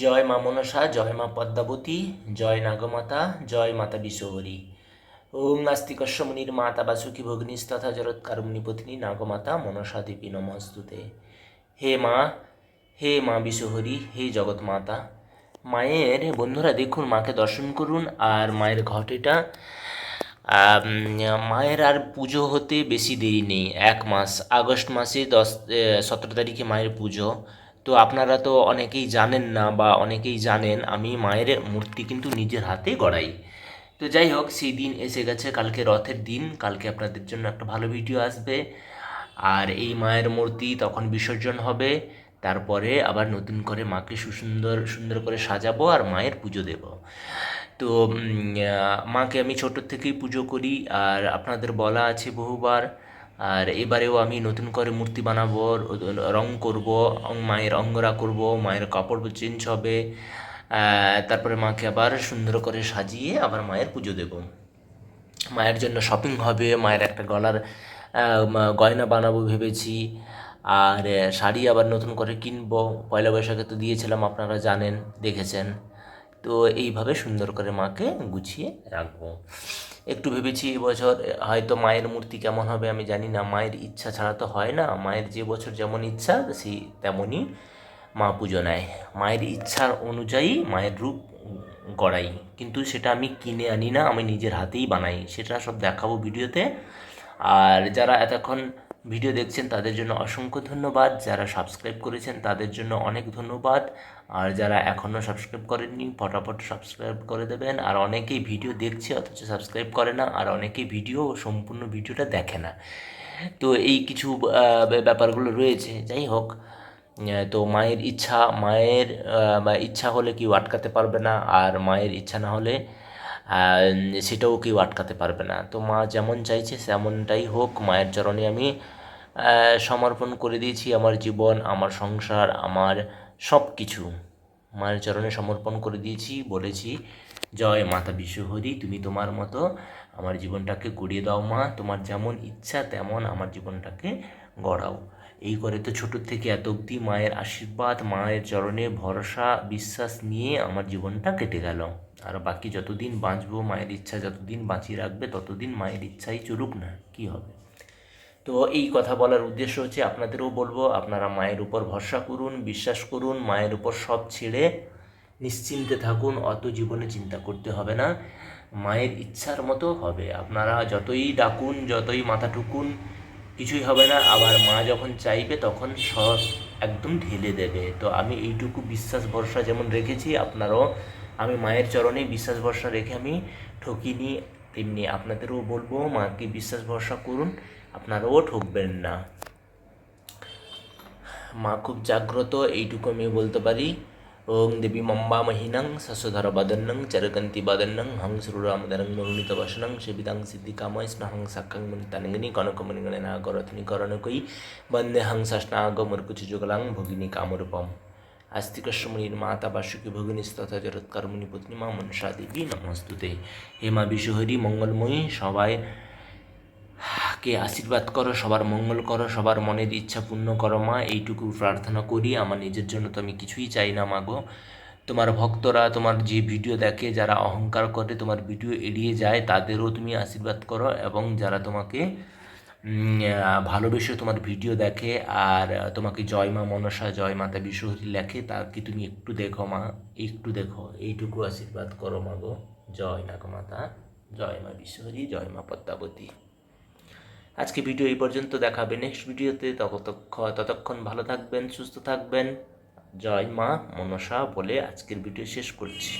জয় মা মনসা, জয় মা পদ্মাবতী, জয় নাগমাতা, জয় মাতা বিশ্বহরি ওম নাস্তিকস্য মুনির মাতা বাসুকি ভগ্নিস তথা মুনিপত্নী নাগমাতা মনসা দেবী নমস্তুতে। হে মা হে মা বিশ্বহরি হে জগৎ মাতা, মায়ের বন্ধুরা দেখুন মাকে দর্শন করুন আর মায়ের ঘটেটা। মায়ের আর পুজো হতে বেশি দেরি নেই, এক মাস, আগস্ট মাসে দশ সতেরো তারিখে মায়ের পুজো। তো আপনারা তো অনেকেই জানেন না বা অনেকেই জানেন, আমি মায়ের মূর্তি কিন্তু নিজের হাতে গড়াই। তো যাই হোক, সেই দিন এসে গেছে, কালকে রথের দিন, কালকে আপনাদের জন্য একটা ভালো ভিডিও আসবে। আর এই মায়ের মূর্তি তখন বিসর্জন হবে, তারপরে আবার নতুন করে মাকে সুসুন্দর, সুন্দর করে সাজাবো আর মায়ের পুজো দেব। তো মাকে আমি ছোটোর থেকেই পুজো করি, আর আপনাদের বলা আছে বহুবার আর এবারেও আমি নতুন করে মূর্তি বানাবো, র- করব, মায়ের অঙ্গরা করব, মায়ের কাপড় চেঞ্জ হবে তারপরে মাকে আবার সুন্দর করে সাজিয়ে আবার মায়ের পুজো দেব। মায়ের জন্য শপিং হবে, মায়ের একটা গলার গয়না বানাবো ভেবেছি। আর শাড়ি আবার নতুন করে কিনবো, পয়লা বৈশাখে তো দিয়েছিলাম, আপনারা জানেন, দেখেছেন। তো এইভাবে সুন্দর করে মাকে গুছিয়ে রাখব। একটু ভেবেছি এবছর হয়তো মায়ের মূর্তি কেমন হবে আমি জানি না। মায়ের ইচ্ছা ছাড়া তো হয় না। মায়ের যে বছর যেমন ইচ্ছা সেই তেমনই মা পুজো নেয়। মায়ের ইচ্ছার অনুযায়ী মায়ের রূপ গড়াই। কিন্তু সেটা আমি কিনে আনি না, আমি নিজের হাতেই বানাই। সেটা সব দেখাবো ভিডিওতে। আর যারা এতক্ষণ ভিডিও দেখছেন, তাদের জন্য অসংখ্য ধন্যবাদ। যারা সাবস্ক্রাইব করেছেন, তাদের জন্য অনেক ধন্যবাদ। আর যারা এখনও সাবস্ক্রাইব করেননি, ফটাফট সাবস্ক্রাইব করে দেবেন। আর অনেকেই ভিডিও দেখছে, অথচ সাবস্ক্রাইব করে না। আর অনেকেই ভিডিও, সম্পূর্ণ ভিডিওটা দেখে না। তো এই কিছু ব্যাপারগুলো রয়েছে। যাই হোক তো মায়ের ইচ্ছা মায়ের ইচ্ছা হলে কেউ আটকাতে পারবে না। আর মায়ের ইচ্ছা না হলে সেটাও কেউ আটকাতে পারবে না। তো মা যেমন চাইছে তেমনটাই হোক, মায়ের চরণে আমি সমর্পণ করে দিয়েছি আমার জীবন, আমার সংসার, আমার সব কিছু মায়ের চরণে সমর্পণ করে দিয়েছি, বলেছি, জয় মাতা বিশ্বহরি তুমি তোমার মতো আমার জীবনটাকে গড়িয়ে দাও মা। তোমার যেমন ইচ্ছা, তেমন আমার জীবনটাকে গড়াও। এই করে তো ছোট থেকে এত অবধি মায়ের আশীর্বাদ, মায়ের চরণে ভরসা, বিশ্বাস নিয়ে আমার জীবনটা কেটে গেল। আর বাকি যতদিন বাঁচবো, মায়ের ইচ্ছা যতদিন বাঁচিয়ে রাখবে, ততদিন মায়ের ইচ্ছাই চলুক না, কি হবে? তো এই কথা বলার উদ্দেশ্য হচ্ছে আপনাদেরও বলব, আপনারা মায়ের উপর ভরসা করুন, বিশ্বাস করুন, মায়ের উপর সব ছেড়ে নিশ্চিন্তে থাকুন, অত জীবনে চিন্তা করতে হবে না। মায়ের ইচ্ছার মতো হবে। আপনারা যতই ডাকুন, যতই মাথা ঠুকুন কিছুই হবে না। আবার মা যখন চাইবে তখন সব একদম ঢেলে দেবে। তো আমি এইটুকু বিশ্বাস ভরসা যেমন রেখেছি, আপনারও আমি মায়ের চরণে বিশ্বাস ভরসা রেখে আমি ঠকিনি। তেমনি আপনাদেরও বলব, মাকে বিশ্বাস ভরসা করুন, আপনারাও ঠকবেন না। মা খুব জাগ্রত, এইটুকু আমি বলতে পারি। ওং দেবী মম্বা মহিনং শশধর বদন্নং চরকন্তি বদন্নং হং শ্রুরামদরং মরুণিত বসনং সেবিদাং সিদ্ধিকাময় স্নহং সাক্ষং মুনিতানঙ্গিনী কনকমণিগণে নাগরথনি করণকই বন্দে হং ষষ্ণাগ মুর্কুচি যুগলাং ভগিনী কামরূপম আস্তিকস্য মুনির মাতা বাসুকি ভগিনী তথা জরৎকার মুনি পত্নী মা মনসা দেবী নমস্তুতে হে মা বিশ্বহরি মঙ্গলময়ী সবাই কে আশীর্বাদ করো, সবার মঙ্গল করো, সবার মনের ইচ্ছা পূর্ণ করো, মা, এইটুকু প্রার্থনা করি। আমার নিজের জন্য তো আমি কিছুই চাই না মাগো তোমার ভক্তরা, তোমার যে ভিডিও দেখে, যারা অহংকার করে, তোমার ভিডিও এড়িয়ে যায়, তাদেরও তুমি আশীর্বাদ করো এবং যারা তোমাকে ভালোবেসে তোমার ভিডিও দেখে আর তোমাকে জয় মা মনসা, জয় মাতা বিশ্বহরি লেখে, তাকে তুমি একটু দেখো, মা, একটু দেখো, এইটুকু আশীর্বাদ করো মাগো জয় নাগমাতা, জয় মা বিশ্বহরি, জয় মা পদ্মাবতী। আজকে ভিডিও এই পর্যন্ত দেখাবে। নেক্সট ভিডিওতে ততক্ষণ ততক্ষণ ভালো থাকবেন, সুস্থ থাকবেন। জয় মা মনসা বলে আজকের ভিডিও শেষ করছি।